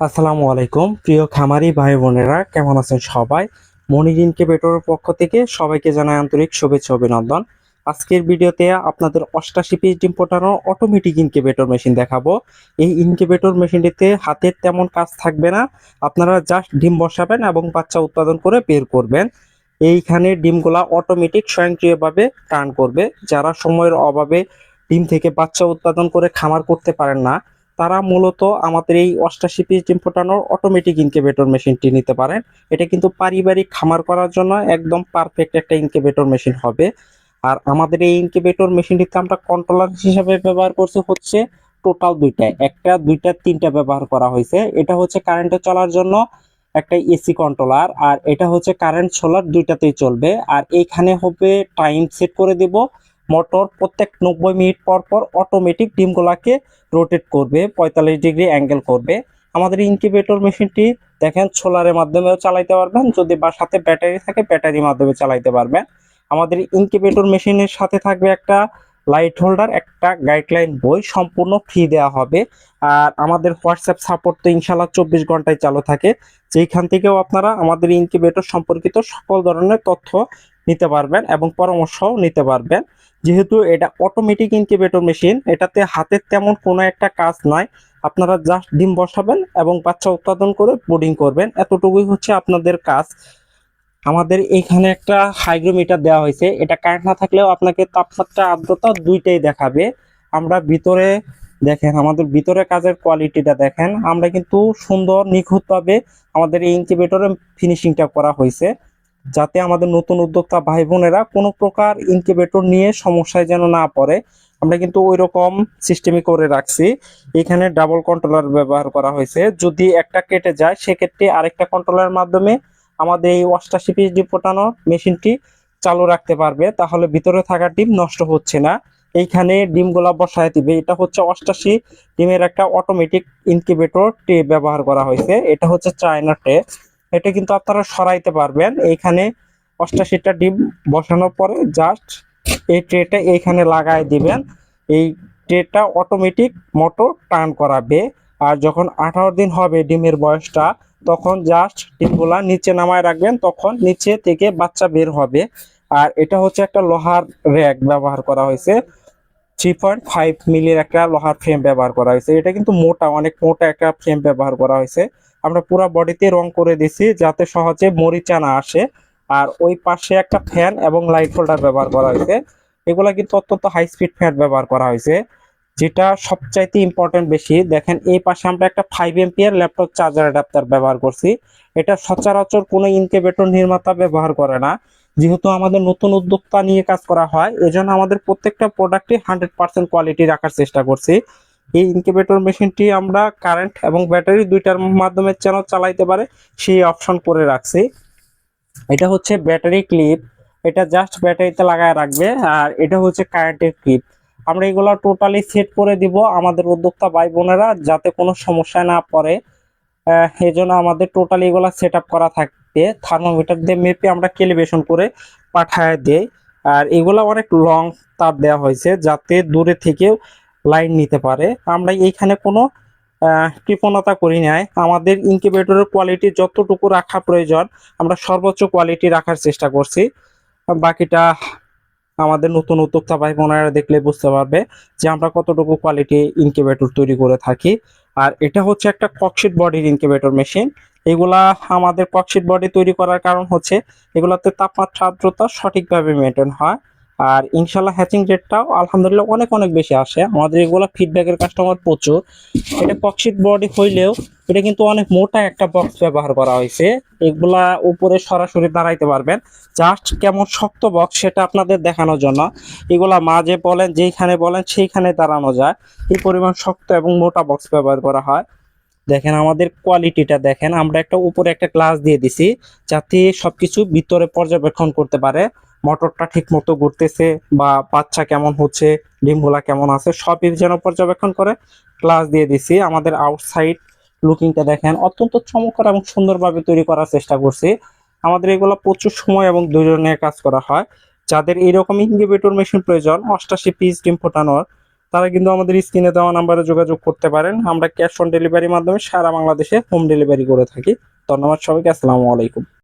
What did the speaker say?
আসসালামু আলাইকুম। প্রিয় খামারি ভাই বোনেরা, কেমন আছেন সবাই? মনির ইনকিউবেটরের পক্ষ থেকে সবাইকে জানাই আন্তরিক শুভেচ্ছা অভিনন্দন। আজকের ভিডিওতে আপনাদের অষ্টাশি পিস ডিম ফোটানোর অটোমেটিক ইনকিউবেটর মেশিন দেখাবো। এই ইনকিউবেটর মেশিনটিতে হাতের তেমন কাজ থাকবে না। আপনারা জাস্ট ডিম বসাবেন এবং বাচ্চা উৎপাদন করে বের করবেন। এইখানে ডিমগুলা অটোমেটিক স্বয়ংক্রিয়ভাবে টার্ন করবে। যারা সময়ের অভাবে ডিম থেকে বাচ্চা উৎপাদন করে খামার করতে পারেন না তারা মূলত আমাদের এই অষ্টাশি পিস ডিম ফোটানোর অটোমেটিক ইনকিউবেটর মেশিনটি নিতে পারেন। এটা কিন্তু পারিবারিক খামার করার জন্য একদম পারফেক্ট একটা ইনকিউবেটর মেশিন হবে। আর আমাদের এই ইনকিউবেটর মেশিনটিতে আমরা কন্ট্রোলার হিসাবে ব্যবহার করছি হচ্ছে টোটাল দুইটা, একটা, দুইটা, তিনটা ব্যবহার করা হয়েছে। এটা হচ্ছে কারেন্টে চলার জন্য একটা এসি কন্ট্রোলার আর এটা হচ্ছে কারেন্ট সোলার দুইটাতেই চলবে। আর এইখানে হবে টাইম সেট করে দেব। মোটর প্রত্যেক নব্বই মিনিট পর পর অটোমেটিক ডিমগুলাকে রোটেট করবে, পঁয়তাল্লিশ ডিগ্রি অ্যাঙ্গেল করবে। আমাদের ইনকিউবেটর মেশিনটি দেখেন সোলারের মাধ্যমেও চালাইতে পারবেন, যদি বা সাথে ব্যাটারি থাকে ব্যাটারির মাধ্যমে চালাইতে পারবেন। আমাদের ইনকিউবেটর মেশিনের সাথে থাকবে একটা লাইট হোল্ডার একটা গাইডলাইন বই, সম্পূর্ণ ফ্রি দেওয়া হবে। আর আমাদের হোয়াটসঅ্যাপ সাপোর্ট তো ইনশাল্লাহ চব্বিশ ঘন্টায় চালু থাকে। যেখান থেকেও আপনারা আমাদের ইনকিউবেটর সম্পর্কিত সকল ধরনের তথ্য নিতে পারবেন এবং পরামর্শও নিতে পারবেন। যেহেতু এটা অটোমেটিক ইনকিউবেটর মেশিন এটাতে হাতের তেমন কোনো একটা কাজ নাই আপনারা জাস্ট ডিম বসাবেন এবং বাচ্চা উৎপাদন করে বোর্ডিং করবেন। এতটুকুই হচ্ছে আপনাদের কাজ। আমাদের এখানে একটা হাইগ্রোমিটার দেওয়া হয়েছে। এটা কারেন্ট না থাকলেও আপনাকে তাপমাত্রা, আর্দ্রতা দুইটাই দেখাবে। আমরা ভিতরে দেখেন, আমাদের ভিতরে কাজের কোয়ালিটিটা দেখেন। আমরা কিন্তু সুন্দর, নিখুঁতভাবে আমাদের এই ইনকিউবেটরের ফিনিশিংটা করা হয়েছে। যাতে আমাদের নতুন উদ্যোক্তা ভাই বোনেরা কোনো প্রকার ইনকিউবেটর নিয়ে সমস্যায় যেন না পড়ে। আমরা কিন্তু ওই রকম সিস্টেমই করে রাখছি। এখানে ডাবল কন্ট্রোলার ব্যবহার করা হয়েছে। যদি একটা কেটে যায়, সেক্ষেত্রে আরেকটা কন্ট্রোলারের মাধ্যমে আমাদের এই অষ্টাশি পিস ডিম ফোটানোর মেশিনটি চালু রাখতে পারবে। তাহলে ভিতরে থাকা ডিম নষ্ট হচ্ছে না। এইখানে ডিমগুলা বসায় দিবে। এটা হচ্ছে অষ্টাশি ডিমের একটা অটোমেটিক ইনকিউবেটর ট্রে ব্যবহার করা হয়েছে। এটা হচ্ছে চায়না ট্রে এটা কিন্তু আপনারা সরাইতে পারবেন। এইখানে অষ্টাশিটা ডিম বসানোর পরে জাস্ট এই ট্রেটা এইখানে লাগাই দিবেন। এই ট্রেটা অটোমেটিক মোটর টার্ন করাবে। আর যখন আঠারো দিন হবে ডিমের বয়সটা, তখন জাস্ট ডিমগুলা নিচে নামায় রাখবেন, তখন নিচে থেকে বাচ্চা বের হবে। আর এটা হচ্ছে একটা লোহার র্যাক ব্যবহার করা হয়েছে। থ্রি পয়েন্ট ফাইভ মিলির একটা লোহার ফ্রেম ব্যবহার করা হয়েছে। এটা কিন্তু মোটা, অনেক মোটা একটা ফ্রেম ব্যবহার করা হয়েছে। আমরা পুরো বডিতে রং করে দিছি যাতে সহজে মরিচা না আসে। আর ওই পাশে একটা ফ্যান এবং লাইট হোল্ডার ব্যবহার করা হয়েছে। এগুলা কিন্তু অত্যন্ত হাই স্পিড ফ্যান ব্যবহার করা হয়েছে, যেটা সবচাইতে ইম্পর্টেন্ট বেশি। দেখেন, এই পাশে আমরা একটা five ampere laptop charger adapter ব্যবহার করছি। এটা সচরাচর কোনো ইনকিউবেটর নির্মাতা ব্যবহার করে না। যেহেতু আমাদের নতুন উদ্যোক্তা নিয়ে কাজ করা হয়, এজন্য আমাদের প্রত্যেকটা প্রোডাক্টে হান্ড্রেড পার্সেন্ট কোয়ালিটি রাখার চেষ্টা করছি। এই ইনকিউবেটর মেশিনটি আমরা কারেন্ট এবং ব্যাটারি দুইটার মাধ্যমে যেন চালাইতে পারে, সেই অপশন করে রাখছি। এটা হচ্ছে ব্যাটারি ক্লিপ এটা জাস্ট ব্যাটারিতে লাগায় রাখবে, আর এটা হচ্ছে কারেন্টের ক্লিপ আমরা এগুলো টোটালি সেট করে দিব আমাদের উদ্যোক্তা ভাই বোনেরা, যাতে কোনো সমস্যা না পড়ে। এজন্য আমাদের টোটালি এগুলো সেট করা থাকবে থার্মোমিটার দিয়ে মেপে আমরা ক্যালিব্রেশন করে পাঠায় দেই। আর এগুলো অনেক লং তার দেওয়া হয়েছে যাতে দূরে থেকেও লাইন নিতে পারে। আমরা এইখানে কোনো কৃপণতা করি নাই। আমাদের ইনকিউবেটরের কোয়ালিটি যতটুকু রাখা প্রয়োজন, আমরা সর্বোচ্চ কোয়ালিটি রাখার চেষ্টা করছি। বাকিটা আমাদের নতুন উদ্যোক্তা ভাই বোনেরা দেখলে বুঝতে পারবে যে আমরা কতটুকু কোয়ালিটি ইনকিউবেটর তৈরি করে থাকি। আর এটা হচ্ছে একটা ককশিট বডির ইনকিউবেটর মেশিন এগুলা আমাদের ককশিট বডি তৈরি করার কারণ হচ্ছে এগুলাতে তাপমাত্রা, আর্দ্রতা সঠিকভাবে মেনটেন হয়। আর ইনশাল্লাহ হ্যাচিং রেটটাও আলহামদুলিল্লাহ অনেক অনেক বেশি আসে। আমাদের এগুলো ফিডব্যাকের কাস্টমার প্রচুর। এটা ককশিট বডি হইলেও এটা কিন্তু অনেক মোটা একটা বক্স ব্যবহার করা হয়েছে। এগুলা উপরে সরাসরি দাঁড়াইতে পারবেন। জাস্ট কেমন শক্ত বক্স সেটা আপনাদের দেখানোর জন্য। এগুলা মাঝে বলেন, যেইখানে বলেন, সেইখানে দাঁড়ানো যায়। এই পরিমাণ শক্ত এবং মোটা বক্স ব্যবহার করা হয়। দেখেন আমাদের কোয়ালিটিটা দেখেন, আমরা একটা উপরে একটা গ্লাস দিয়ে দিছি যাতে সবকিছু ভিতরে পর্যবেক্ষণ করতে পারে। মোটরটা ঠিক মতো ঘুরতেছে বা বাচ্চা কেমন হচ্ছে, ডিমগুলা কেমন আছে, সবই যেন পর্যবেক্ষণ করে। গ্লাস দিয়ে দিছি, আমাদের আউটসাইড লুকিংটা দেখেন অত্যন্ত চমৎকার এবং সুন্দরভাবে তৈরি করার চেষ্টা করছি। আমাদের এগুলো প্রচুর সময় এবং দুজনের কাজ করা হয়। যাদের এইরকম ইনকিউবেটর মেশিন প্রয়োজন, অষ্টাশি পিস ডিম ফোটানোর তারা কিন্তু আমাদের স্ক্রিনে দেওয়া নাম্বারে যোগাযোগ করতে পারেন। আমরা ক্যাশ অন ডেলিভারির মাধ্যমে সারা বাংলাদেশে হোম ডেলিভারি করে থাকি। ধন্যবাদ সবাইকে, আসসালামু আলাইকুম।